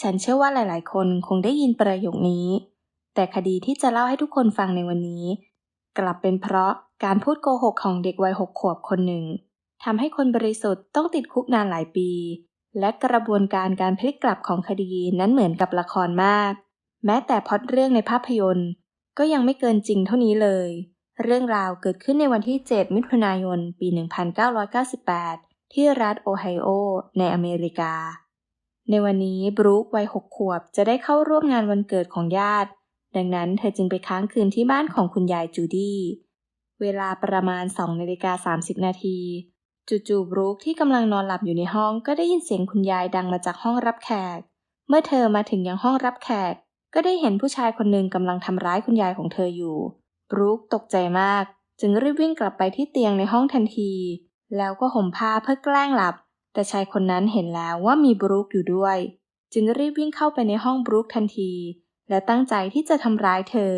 ฉันเชื่อว่าหลายๆ คนคงได้ยินประโยคนี้ แต่คดีที่จะเล่าให้ทุกคนฟังในวันนี้ กลับเป็นเพราะการพูดโกหกของเด็กวัยหกขวบคนหนึ่งทำให้คนบริสุทธิ์ต้องติดคุกนานหลายปี และกระบวนการการพลิกกลับของคดีนั้นเหมือนกับละครมาก แม้แต่พอดเรื่องในภาพยนตร์ ก็ยังไม่เกินจริงเท่านี้เลย เรื่องราวเกิดขึ้นในวันที่ 7 มิถุนายน ปี 1998 ที่รัฐโอไฮโอ ในอเมริกา ในวันนี้บรูควัยหกขวบจะได้เข้าร่วมงานวันเกิดของญาติ ดังนั้นเธอจึงไปค้างคืนที่บ้านของคุณยายจูดี้ เวลาประมาณ2นาฬิกา30 นาทีจู่ๆบรูคที่กำลังนอนหลับอยู่ในห้องก็ได้ยินเสียงคุณยายดังมาจากห้องรับแขก เมื่อเธอมาถึงยังห้องรับแขก ก็ได้เห็นผู้ชายคนหนึ่งกำลังทำร้ายคุณยายของเธออยู่ บรูคตกใจมาก จึงรีบวิ่งกลับไปที่เตียงในห้องทันที แล้วก็ห่มผ้าเพื่อแกล้งหลับ แต่ชายคนนั้นเห็นแล้วว่ามีบรูคอยู่ด้วย จึงรีบวิ่งเข้าไปในห้องบรูคทันที และตั้งใจที่จะทำร้ายเธอ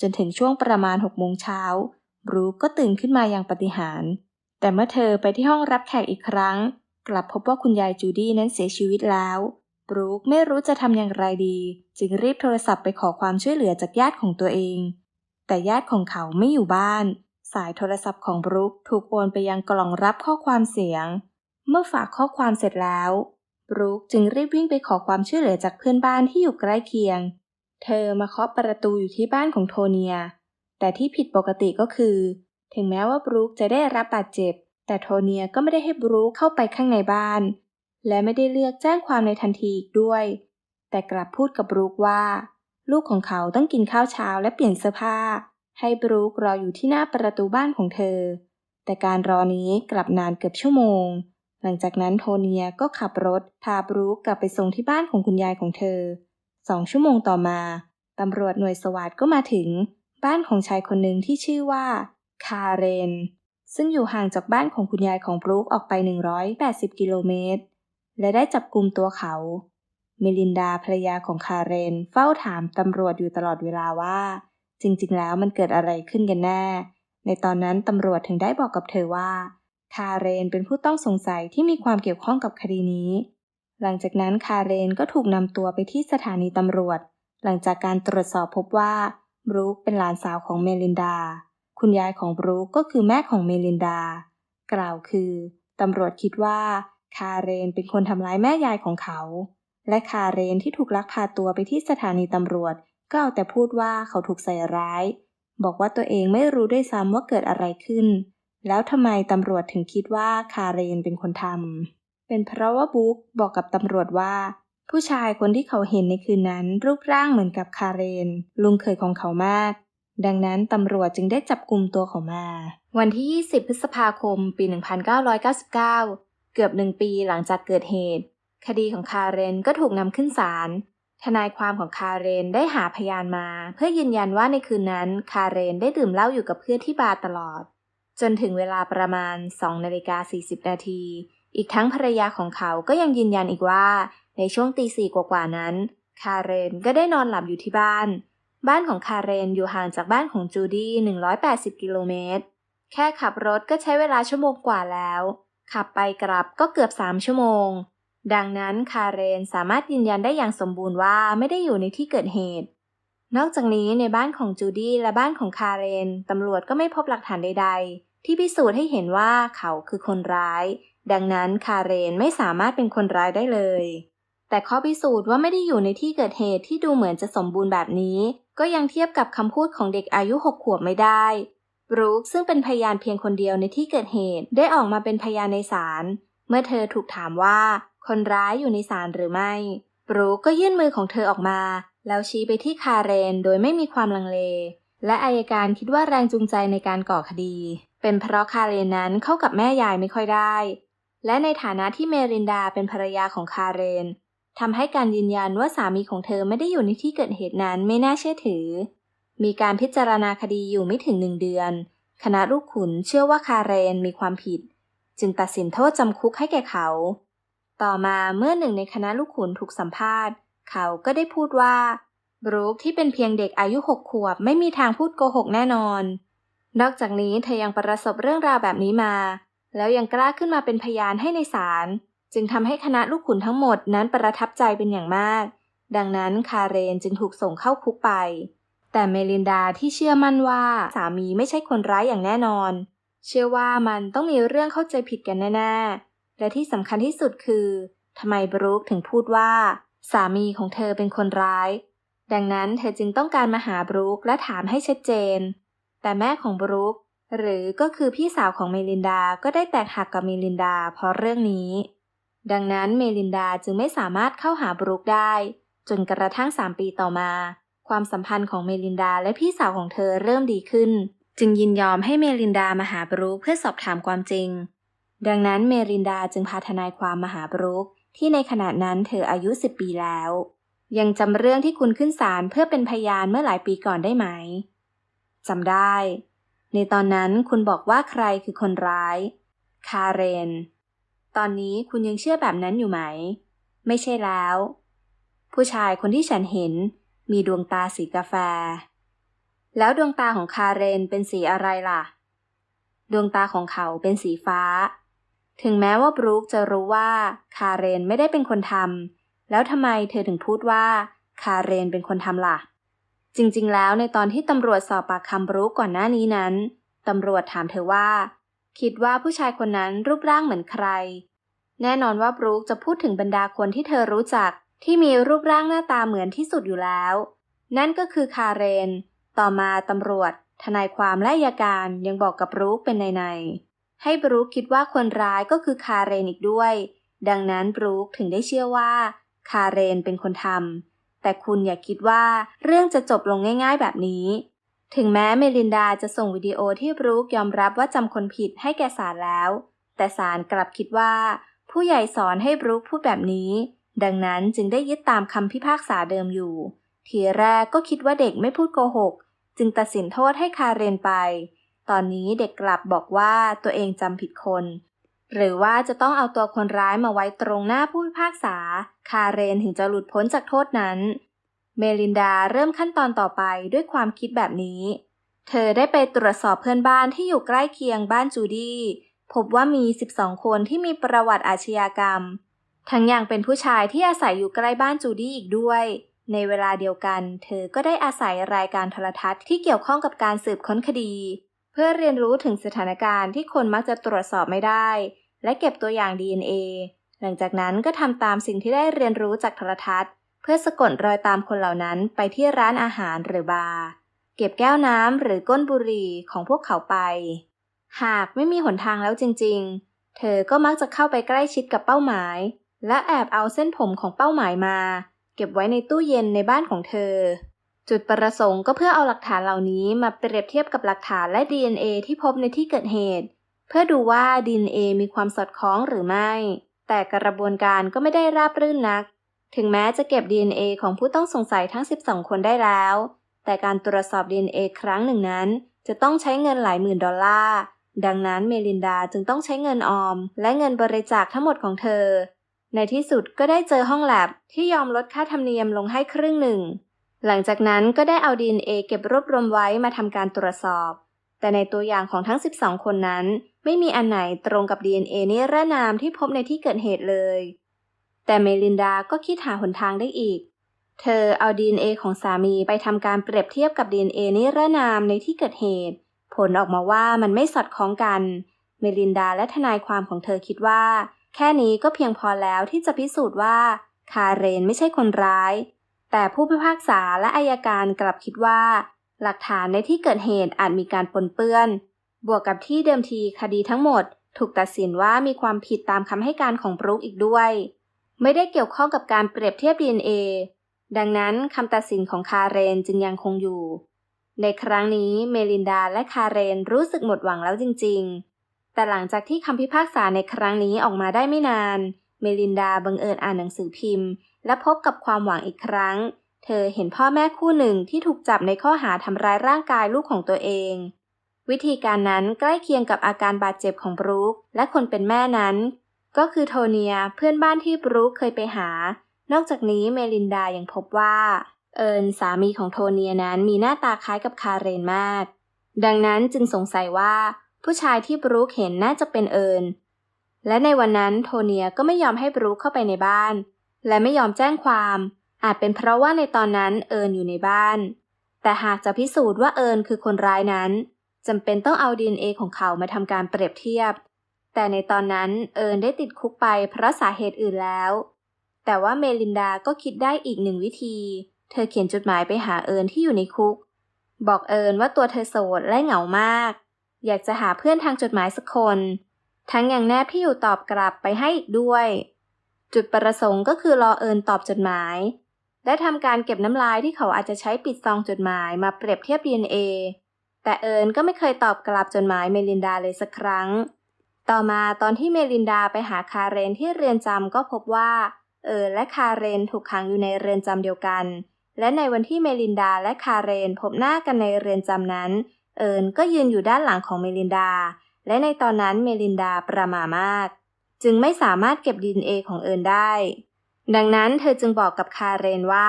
จนถึงช่วงประมาณหกโมงเช้าบรูคก็ตื่นขึ้นมาอย่างปฏิหารแต่เมื่อเธอไปที่ห้องรับแขกอีกครั้ง กลับพบว่าคุณยายจูดี้นั้นเสียชีวิตแล้วบรูคไม่รู้จะทำอย่างไรดี จึงรีบโทรศัพท์ไปขอความช่วยเหลือจากญาติของตัวเอง แต่ญาติของเขาไม่อยู่บ้าน สายโทรศัพท์ของบรูคถูกโอนไปยังกล่องรับข้อความเสียง เมื่อฝากข้อความเสร็จแล้วบรูคจึงรีบวิ่งไปขอความช่วยเหลือจากเพื่อนบ้านที่อยู่ใกล้เคียง เธอมาเคาะประตูอยู่ที่บ้านของโทเนีย แต่ที่ผิดปกติก็คือ ถึงแม้ว่าบรูคจะได้รับบาดเจ็บ แต่โทเนียก็ไม่ได้ให้บรูคเข้าไปข้างในบ้าน และไม่ได้เลือกแจ้งความในทันทีอีกด้วย แต่กลับพูดกับบรูคว่า ลูกของเขาต้องกินข้าวเช้าและเปลี่ยนเสื้อผ้า ให้บรูครออยู่ที่หน้าประตูบ้านของเธอ แต่การรอนี้กลับนานเกือบชั่วโมง หลังจากนั้นโทเนียก็ขับรถพาบรูคกลับไปส่งที่บ้านของคุณยายของเธอ สองชั่วโมงต่อมาตำรวจหน่วยสวัสดก็มาถึง บ้านของชายคนหนึ่งที่ชื่อว่า คาเรน ซึ่งอยู่ห่างจากบ้านของคุณยายของบรูคออกไป 180 กิโลเมตร และได้จับกลุ่มตัวเขา เมลินดาภรรยาของคาเรนเฝ้าถามตำรวจอยู่ตลอดเวลาว่า จริงๆ แล้วมันเกิดอะไรขึ้นกันแน่ ในตอนนั้นตำรวจถึงได้บอกกับเธอว่า คาเรนเป็นผู้ต้องสงสัยที่มีความเกี่ยวข้องกับคดีนี้ หลังจากนั้นคาเรนก็ถูกนำตัวไปที่สถานีตำรวจ หลังจากการตรวจสอบพบว่าบรูคเป็นหลานสาวของเมลินดา คุณยายของบรูคก็คือแม่ของเมลินดา กล่าวคือตำรวจคิดว่าคาเรนเป็นคนทำร้ายแม่ยายของเขา และคาเรนที่ถูกลักพาตัวไปที่สถานีตำรวจ ก็เอาแต่พูดว่าเขาถูกใส่ร้าย บอกว่าตัวเองไม่รู้ด้วยซ้ำว่าเกิดอะไรขึ้น แล้วทำไมตำรวจถึงคิดว่าคาเรนเป็นคนทำ เป็นเพราะว่าบุ๊กบอกกับตำรวจว่า ผู้ชายคนที่เขาเห็นในคืนนั้น รูปร่างเหมือนกับคาเรน ลุงเคยของเขามาก ดังนั้นตำรวจจึงได้จับกลุ่มตัวเขามา วันที่ 20 พฤษภาคม ปี 1999 เกือบหนึ่งปีหลังจากเกิดเหตุ คดีของคาเรนก็ถูกนำขึ้นศาลทนายความของคาเรนได้หาพยานมา เพื่อยืนยันว่าในคืนนั้นคาเรนได้ดื่มเหล้าอยู่กับเพื่อนที่บาร์ตลอด จนถึงเวลาประมาณ2นาฬิกา40 นาที อีกทั้งภรรยาของเขาก็ยังยืนยันอีกว่า ในช่วงตีสี่กว่าๆนั้น คาเรนก็ได้นอนหลับอยู่ที่บ้าน บ้านของคาเรนอยู่ห่างจากบ้านของจูดี้ 180 กิโลเมตร แค่ขับรถก็ใช้เวลาชั่วโมงกว่าแล้ว ขับไปกลับก็เกือบ 3 ชั่วโมง ดังนั้นคาเรนสามารถยืนยันได้อย่างสมบูรณ์ว่าไม่ได้อยู่ในที่เกิดเหตุนอกจากนี้ในบ้านของจูดี้และบ้านของคาเรน ตำรวจก็ไม่พบหลักฐานใด ๆ ที่พิสูจน์ให้เห็นว่าเขาคือคนร้าย ดังนั้นคาเรนไม่สามารถเป็นคนร้ายได้เลย แต่ข้อพิสูจน์ว่าไม่ได้อยู่ในที่เกิดเหตุที่ดูเหมือนจะสมบูรณ์แบบนี้ ก็ยังเทียบกับคำพูดของเด็กอายุหกขวบไม่ได้บรูคซึ่งเป็นพยานเพียงคนเดียวในที่เกิดเหตุได้ออกมาเป็นพยานในศาลเมื่อเธอถูกถามว่าคนร้ายอยู่ในศาลหรือไม่บรูคก็ยื่นมือของเธอออกมา แล้วชี้ไปที่คาเรนโดยไม่มีความลังเล และอายการคิดว่าแรงจูงใจในการก่อคดี เป็นเพราะคาเรนนั้นเข้ากับแม่ยายไม่ค่อยได้ และในฐานะที่เมรินดาเป็นภรรยาของคาเรนทำให้การยืนยันว่าสามีของเธอไม่ได้อยู่ในที่เกิดเหตุนั้นไม่น่าเชื่อถือ มีการพิจารณาคดีอยู่ไม่ถึงหนึ่งเดือน คณะลูกขุนเชื่อว่าคาเรนมีความผิด จึงตัดสินโทษจำคุกให้แก่เขา ต่อมาเมื่อหนึ่งในคณะลูกขุนถูกสัมภาษณ์ เขาก็ได้พูดว่าบรูคที่เป็นเพียงเด็กอายุหกขวบไม่มีทางพูดโกหกแน่นอน นอกจากนี้เธอยังประสบเรื่องราวแบบนี้มา แล้วยังกล้าขึ้นมาเป็นพยานให้ในศาลจึงทำให้คณะลูกขุนทั้งหมดนั้นประทับใจเป็นอย่างมาก ดังนั้นคาเรนจึงถูกส่งเข้าคุกไป แต่เมลินดาที่เชื่อมั่นว่าสามีไม่ใช่คนร้ายอย่างแน่นอน เชื่อว่ามันต้องมีเรื่องเข้าใจผิดกันแน่ๆ และที่สำคัญที่สุดคือทำไมบรูคถึงพูดว่า สามีของเธอเป็นคนร้าย ดังนั้นเธอจึงต้องการมาหาบรูคและถามให้ชัดเจน แต่แม่ของบรูคหรือก็คือพี่สาวของเมลินดาก็ได้แตกหักกับเมลินดาเพราะเรื่องนี้ ดังนั้นเมลินดาจึงไม่สามารถเข้าหาบรูคได้ จนกระทั่งสามปีต่อมา ความสัมพันธ์ของเมลินดาและพี่สาวของเธอเริ่มดีขึ้น จึงยินยอมให้เมลินดามาหาบรูคเพื่อสอบถามความจริง ดังนั้นเมลินดาจึงพาทนายความมาหาบรูคที่ในขณะนั้นเธออายุสิบปีแล้ว ยังจำเรื่องที่คุณขึ้นศาลเพื่อเป็นพยานเมื่อหลายปีก่อนได้ไหม จำได้ ในตอนนั้นคุณบอกว่าใครคือคนร้าย คาเรน ตอนนี้คุณยังเชื่อแบบนั้นอยู่ไหม ไม่ใช่แล้ว ผู้ชายคนที่ฉันเห็นมีดวงตาสีกาแฟ แล้วดวงตาของคาเรนเป็นสีอะไรล่ะ ดวงตาของเขาเป็นสีฟ้า ถึงแม้ว่าบรูคจะรู้ว่าคาเรนไม่ได้เป็นคนทำแล้วทำไมเธอถึงพูดว่าคาเรนเป็นคนทำล่ะ จริงๆ แล้วในตอนที่ตำรวจสอบปากคำบรูคก่อนหน้านี้นั้น ตำรวจถามเธอว่า คิดว่าผู้ชายคนนั้นรูปร่างเหมือนใคร แน่นอนว่าบรูคจะพูดถึงบรรดาคนที่เธอรู้จักที่มีรูปร่างหน้าตาเหมือนที่สุดอยู่แล้ว นั่นก็คือคาเรน ต่อมาตำรวจ ทนายความและอัยการยังบอกกับบรูคเป็นในๆให้บรูคคิดว่าคนร้ายก็คือคาเรนอีกด้วย ดังนั้นบรูคถึงได้เชื่อว่า คาเรนเป็นคนทำ แต่คุณอย่าคิดว่าเรื่องจะจบลงง่าย ๆ แบบนี้ ถึงแม้เมลินดาจะส่งวิดีโอที่บรูคยอมรับว่าจำคนผิดให้แกศาลแล้ว แต่ศาลกลับคิดว่า ผู้ใหญ่สอนให้บรูคพูดแบบนี้ ดังนั้นจึงได้ยึดตามคำพิพากษาเดิมอยู่ ทีแรกก็คิดว่าเด็กไม่พูดโกหก จึงตัดสินโทษให้คาเรนไป ตอนนี้เด็กกลับบอกว่าตัวเองจำผิดคน หรือว่าจะต้องเอาตัวคนร้ายมาไว้ตรงหน้าผู้พิพากษา คาเรนถึงจะหลุดพ้นจากโทษนั้น เมลินดาเริ่มขั้นตอนต่อไปด้วยความคิดแบบนี้ เธอได้ไปตรวจสอบเพื่อนบ้านที่อยู่ใกล้เคียงบ้านจูดี้ พบว่ามี 12 คนที่มีประวัติอาชญากรรม ทั้งยังเป็นผู้ชายที่อาศัยอยู่ใกล้บ้านจูดี้อีกด้วย ในเวลาเดียวกัน เธอก็ได้อาศัยรายการโทรทัศน์ที่เกี่ยวข้องกับการสืบค้นคดี เพื่อเรียนรู้ถึงสถานการณ์ที่คนมักจะตรวจสอบไม่ได้ และเก็บตัวอย่าง DNA หลังจากนั้นก็ทำตามสิ่งที่ได้เรียนรู้จากโทรทัศน์ เพื่อสะกดรอยตามคนเหล่านั้นไปที่ร้านอาหารหรือบาร์เก็บแก้วน้ำหรือก้นบุหรี่ของพวกเขาไป หากไม่มีหนทางแล้วจริง ๆ เธอก็มักจะเข้าไปใกล้ชิดกับเป้าหมาย และแอบเอาเส้นผมของเป้าหมายมา เก็บไว้ในตู้เย็นในบ้านของเธอ จุดประสงค์ก็เพื่อเอาหลักฐานเหล่านี้มาเปรียบเทียบกับหลักฐานและ DNA ที่พบในที่เกิดเหตุ เพื่อดูว่า DNA มีความสอดคล้องหรือไม่ แต่กระบวนการก็ไม่ได้ราบรื่นนัก ถึงแม้จะเก็บ DNA ของผู้ต้องสงสัยทั้ง 12 คนได้แล้ว แต่การตรวจสอบ DNA ครั้งหนึ่งนั้น จะต้องใช้เงินหลายหมื่นดอลลาร์ ดังนั้นเมลินดาจึงต้องใช้เงินออม และเงินบริจาคทั้งหมดของเธอ ในที่สุดก็ได้เจอห้องแลบที่ยอมลดค่าธรรมเนียมลงให้ครึ่งหนึ่ง หลังจากนั้นก็ได้เอา DNA เก็บรวบรวมไว้มาทำการตรวจสอบ แต่ในตัวอย่างของทั้ง 12 คนนั้น ไม่มีอันไหนตรงกับ DNA นิรนามที่พบในที่เกิดเหตุเลย แต่เมลินดาก็คิดหาหนทางได้อีก เธอเอา DNA ของสามีไปทำการเปรียบเทียบกับ DNA นิรนามในที่เกิดเหตุ ผลออกมาว่ามันไม่สอดคล้องกัน เมลินดาและทนายความของเธอคิดว่า แค่นี้ก็เพียงพอแล้วที่จะพิสูจน์ว่าคาเรนไม่ใช่คนร้าย แต่ผู้พิพากษาและอายการกลับคิดว่า หลักฐานในที่เกิดเหตุอาจมีการปนเปื้อน บวกกับที่เดิมทีคดีทั้งหมด ถูกตัดสินว่ามีความผิดตามคำให้การของบรูคอีกด้วย ไม่ได้เกี่ยวข้องกับการเปรียบเทียบ DNA ดังนั้นคำตัดสินของคาเรนจึงยังคงอยู่ ในครั้งนี้เมลินดาและคาเรนรู้สึกหมดหวังแล้วจริง ๆ แต่หลังจากที่คำพิพากษาในครั้งนี้ออกมาได้ไม่นาน เมลินดาบังเอิญอ่านหนังสือพิมพ์ และพบกับความหวังอีกครั้ง เธอเห็นพ่อแม่คู่หนึ่งที่ถูกจับในข้อหาทำร้ายร่างกายลูกของตัวเอง วิธีการนั้นใกล้เคียงกับอาการบาดเจ็บของบรูคและคนเป็นแม่นั้น ก็คือโทเนียเพื่อนบ้านที่บรูคเคยไปหา นอกจากนี้เมลินดายังพบว่า เอิญสามีของโทเนียนั้นมีหน้าตาคล้ายกับคาเรนมาก ดังนั้นจึงสงสัยว่า ผู้ชายที่บรูคเห็นน่าจะเป็นเอิญและในวันนั้นโทเนียก็ไม่ยอมให้บรูคเข้าไปในบ้าน และไม่ยอมแจ้งความ อาจเป็นเพราะว่าในตอนนั้นเอิญอยู่ในบ้าน แต่หากจะพิสูจน์ว่าเอิญคือคนร้ายนั้น จำเป็นต้องเอา DNA ของเขามาทำการเปรียบเทียบ แต่ในตอนนั้นเอิญได้ติดคุกไปเพราะสาเหตุอื่นแล้ว แต่ว่าเมลินดาก็คิดได้อีกหนึ่งวิธี เธอเขียนจดหมายไปหาเอิญที่อยู่ในคุก บอกเอิญว่าตัวเธอโสดและเหงามาก อยากจะหาเพื่อนทางจดหมายสักคน ทั้งยังแนบที่อยู่ตอบกลับไปให้อีกด้วย จุดประสงค์ก็คือรอเอิญตอบจดหมาย และทำการเก็บน้ำลายที่เขาอาจจะใช้ปิดซองจดหมายมาเปรียบเทียบ DNA แต่เอิญก็ไม่เคยตอบกลับจดหมายเมลินดาเลยสักครั้ง ต่อมาตอนที่เมลินดาไปหาคาเรนที่เรือนจำก็พบว่า เอิญและคาเรนถูกขังอยู่ในเรือนจำเดียวกัน และในวันที่เมลินดาและคาเรนพบหน้ากันในเรือนจำนั้น เอิญก็ยืนอยู่ด้านหลังของเมลินดา และในตอนนั้นเมลินดาประหม่ามาก จึงไม่สามารถเก็บดีเอของเอิญได้ ดังนั้นเธอจึงบอกกับคาเรนว่า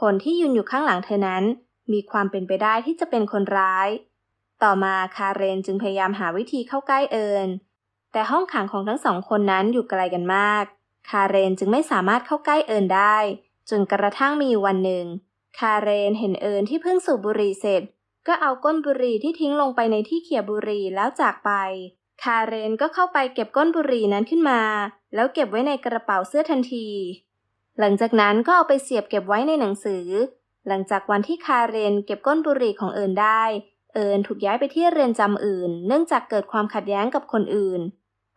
คนที่ยืนอยู่ข้างหลังเธอนั้น มีความเป็นไปได้ที่จะเป็นคนร้าย ต่อมาคาเรนจึงพยายามหาวิธีเข้าใกล้เอิญแต่ห้องขังของทั้งสองคนนั้นอยู่ไกลกันมาก คาเรนจึงไม่สามารถเข้าใกล้เอิญได้ จนกระทั่งมีวันหนึ่ง คาเรนเห็นเอิญที่เพิ่งสูบบุหรี่เสร็จ ก็เอาก้นบุหรี่ที่ทิ้งลงไปในที่เขี่ยบุหรี่แล้วจากไป คาเรนก็เข้าไปเก็บก้นบุหรี่นั้นขึ้นมา แล้วเก็บไว้ในกระเป๋าเสื้อทันที หลังจากนั้นก็เอาไปเสียบเก็บไว้ในหนังสือ หลังจากวันที่คาเรนเก็บก้นบุหรี่ของเอิญได้ เอิญถูกย้ายไปที่เรือนจำอื่น เนื่องจากเกิดความขัดแย้งกับคนอื่น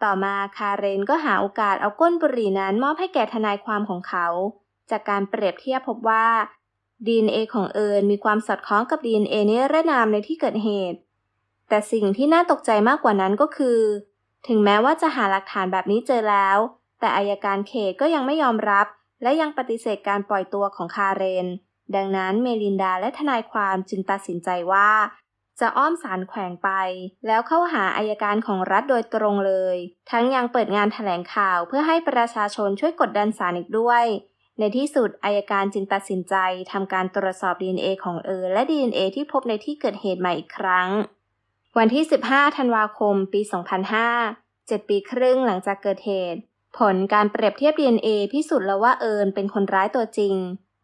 ต่อมาคาเรนก็หาโอกาสเอาก้นบุหรี่นั้นมอบให้แก่ทนายความของเขา จากการเปรียบเทียบพบว่า DNA ของเอิญมีความสอดคล้องกับ DNA นิรนามในที่เกิดเหตุ แต่สิ่งที่น่าตกใจมากกว่านั้นก็คือ ถึงแม้ว่าจะหาหลักฐานแบบนี้เจอแล้ว แต่อายการเขตก็ยังไม่ยอมรับ และยังปฏิเสธการปล่อยตัวของคาเรน ดังนั้นเมลินดาและทนายความจึงตัดสินใจว่า จะอ้อมสารแขวงไป แล้วเข้าหาอายการของรัฐโดยตรงเลย ทั้งยังเปิดงานถแถลงข่าวเพื่อให้ประชาชนช่วยกดดันศาลอีกด้วย ในที่สุดอายการจึงตัดสินใจทำการตรวจสอบ DNA ของเอิร์และ DNA ที่พบในที่เกิดเหตุใหม่อีกครั้ง วันที่ 15 ธันวาคม ปี 2005 7 ปีครึ่งหลังจากเกิดเหตุ ผลการเปรียบเทียบ DNA พิสูจน์แล้วว่าเอิร์นเป็นคนร้ายตัวจริง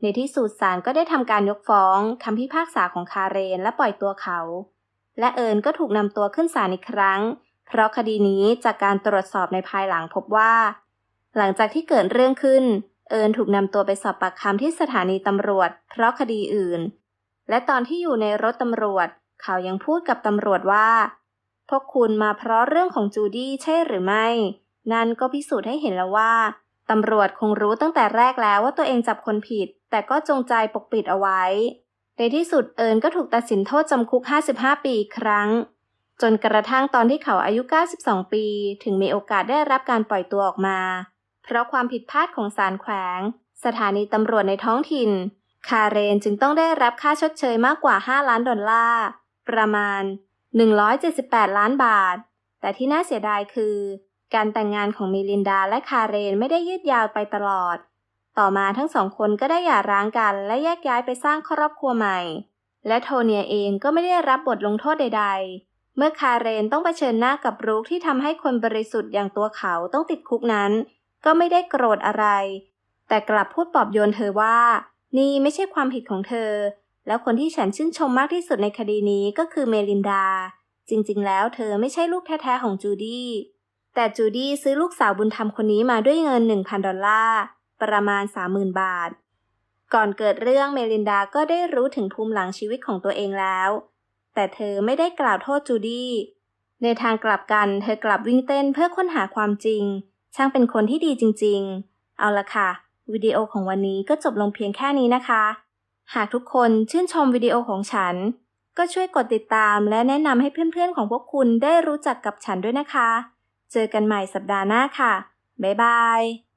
ในที่สุดศาลก็ได้ทำการยกฟ้องคำพิพากษาของคาเรนและปล่อยตัวเขา และเอิญก็ถูกนำตัวขึ้นศาลอีกครั้ง เพราะคดีนี้จากการตรวจสอบในภายหลังพบว่า หลังจากที่เกิดเรื่องขึ้น เอิญถูกนำตัวไปสอบปากคำที่สถานีตำรวจ เพราะคดีอื่น และตอนที่อยู่ในรถตำรวจ เขายังพูดกับตำรวจว่า พวกคุณมาเพราะเรื่องของจูดี้ใช่หรือไม่ นั่นก็พิสูจน์ให้เห็นแล้วว่าตำรวจคงรู้ตั้งแต่แรกแล้วว่าตัวเองจับคนผิด แต่ก็จงใจปกปิดเอาไว้ ในที่สุดเอิญก็ถูกตัดสินโทษจำคุก 55 ปีอีกครั้ง จนกระทั่งตอนที่เขาอายุ 92 ปี ถึงมีโอกาสได้รับการปล่อยตัวออกมา เพราะความผิดพลาดของศาลแขวง สถานีตำรวจในท้องถิ่น คาเรนจึงต้องได้รับค่าชดเชยมากกว่า 5 ล้านดอลลาร์ ประมาณ 178 ล้านบาท แต่ที่น่าเสียดายคือ การแต่งงานของมิลินดาและคาเรนไม่ได้ยืดยาวไปตลอด ต่อมาทั้งสองคนก็ได้หย่าร้างกันและแยกย้ายไปสร้างครอบครัวใหม่ และโทเนียเองก็ไม่ได้รับบทลงโทษใด ๆ เมื่อคาเรนต้องเผชิญหน้ากับรุกที่ทำให้คนบริสุทธิ์อย่างตัวเขาต้องติดคุกนั้น ก็ไม่ได้โกรธอะไร แต่กลับพูดปลอบโยนเธอว่า นี่ไม่ใช่ความผิดของเธอ แล้วคนที่ฉันชื่นชมมากที่สุดในคดีนี้ก็คือเมลินดา จริงๆ แล้วเธอไม่ใช่ลูกแท้ๆของจูดี้แต่จูดี้ซื้อลูกสาวบุญธรรมคนนี้มาด้วยเงิน 1,000 ดอลลาร์ ประมาณ 30,000 บาท ก่อนเกิดเรื่องเมลินดาก็ได้รู้ถึงภูมิหลังชีวิตของตัวเองแล้ว แต่เธอไม่ได้กล่าวโทษจูดี้ ในทางกลับกันเธอกลับวิ่งเต้นเพื่อค้นหาความจริง ช่างเป็นคนที่ดีจริง ๆ เอาละค่ะ วิดีโอของวันนี้ก็จบลงเพียงแค่นี้นะคะ หากทุกคนชื่นชมวิดีโอของฉัน ก็ช่วยกดติดตามและแนะนำให้เพื่อนๆของพวกคุณได้รู้จักกับฉันด้วยนะคะ เจอกันใหม่สัปดาห์หน้าค่ะ บ๊ายบาย